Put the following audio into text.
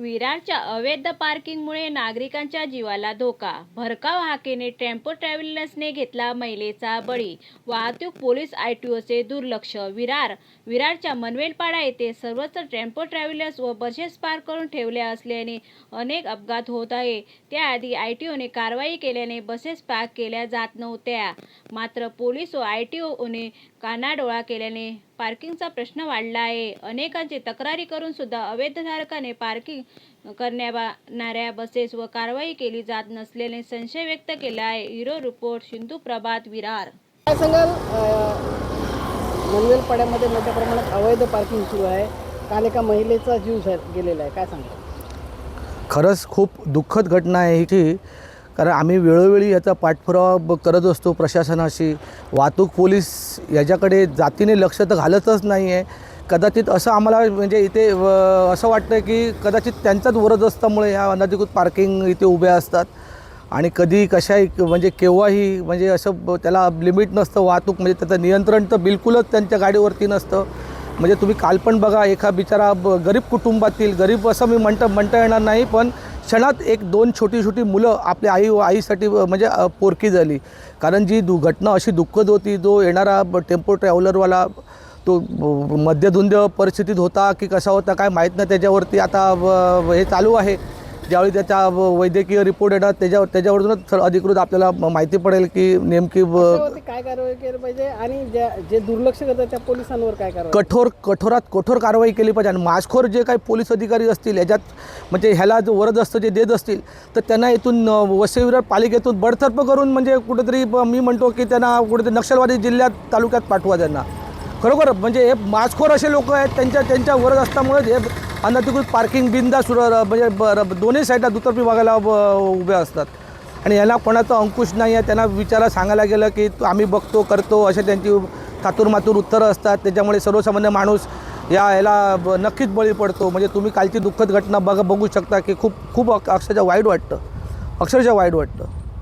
विरारच्या अवैध पार्किंगमुळे नागरिकांच्या जीवाला धोका. भरकाव हाकेने टेम्पो ट्रॅव्हलर्सने घेतला महिलेचा बळी. वाहतूक पोलीस आय टी ओचे दुर्लक्ष. विरार विरारच्या मनवेलपाडा येथे सर्वत्र टेम्पो ट्रॅव्हलर्स व बसेस पार्क करून ठेवल्या असल्याने अनेक अपघात होत आहे. त्याआधी आय टी ओने कारवाई केल्याने बसेस पार्क केल्या जात नव्हत्या. मात्र पोलीस व आय टी ओने कानाडोळा केल्याने पार्किंगचा प्रश्न वाढला आहे. अनेकांची तक्रारी करून सुद्धा अवैधधारकाने पार्किंग करणाऱ्या बसेस व कारवाई केली जात नसल्याने संशय व्यक्त केला आहे. Hero report Sindhu Prabhat Virar. काय सांगाल मनवेल पाड्यामध्ये मोठ्या प्रमाणात अवैध पार्किंग सुरू आहे. काल एका महिलेचा जीव गेलेला आहे. काय सांगाल? खरंच खूप दुःखद घटना आहे की कारण आम्ही वेळोवेळी याचा पाठपुरावा करत असतो प्रशासनाशी. वाहतूक पोलीस याच्याकडे जातीने लक्ष तर घालतच नाही आहे कदाचित असं आम्हाला म्हणजे इथे असं वाटतं की कदाचित त्यांच्याच असल्यामुळे ह्या अनधिकृत पार्किंग इथे उभ्या असतात. आणि कधी कशाही म्हणजे केव्हाही म्हणजे असं त्याला लिमिट नसतं वाहतूक म्हणजे त्याचं नियंत्रण तर बिलकुलच त्यांच्या गाडीवरती नसतं. म्हणजे तुम्ही काल पण बघा एका बिचारा गरीब कुटुंबातील गरीब असं मी म्हणता म्हणता येणार नाही पण क्षणात एक दोन छोटी छोटी मुलं आपल्या आई आईसाठी म्हणजे पोरकी झाली. कारण जी दु घटना अशी दुःखद होती जो येणारा टेम्पो ट्रॅव्हलरवाला तो मध्यधुंद परिस्थितीत होता की कसा होता काय माहीत नाही त्याच्यावरती आता हे चालू आहे. ज्यावेळी त्याचा व- वैद्यकीय रिपोर्ट येणार त्याच्यावर त्याच्यावरूनच अधिकृत आपल्याला माहिती पडेल की नेमकी काय कारवाई केली पाहिजे आणि जे दुर्लक्ष करतात त्या पोलिसांवर काय कठोर कठोरात कठोर कारवाई केली पाहिजे. आणि मासखोर जे काही पोलीस अधिकारी असतील याच्यात म्हणजे ह्याला जो वरद असतं जे देत असतील तर त्यांना इथून अ, वसई विरार पालिकेतून बडतर्फ करून म्हणजे कुठेतरी मी म्हणतो की त्यांना कुठेतरी नक्षलवादी जिल्ह्यात तालुक्यात पाठवा त्यांना. खरोखर म्हणजे हे मासखोर असे लोक आहेत त्यांच्या त्यांच्या वर्ग असल्यामुळे हे अनधिकृत पार्किंग बिंदा सुर म्हणजे ब- दोन्ही साईडला दुतर्फी बघायला उभे उभ्या असतात. आणि यांना कोणाचा अंकुश नाही आहे त्यांना विचारा सांगायला गेलं की आम्ही बघतो करतो असे त्यांची थातूरमातूर उत्तरं असतात. त्याच्यामुळे सर्वसामान्य माणूस या याला ब- नक्कीच बळी पडतो. म्हणजे तुम्ही कालची दुःखद घटना बघा बघू शकता की खूप खूप अक्षरशः वाईट वाटतं. अक्षरशः वाईट वाटतं.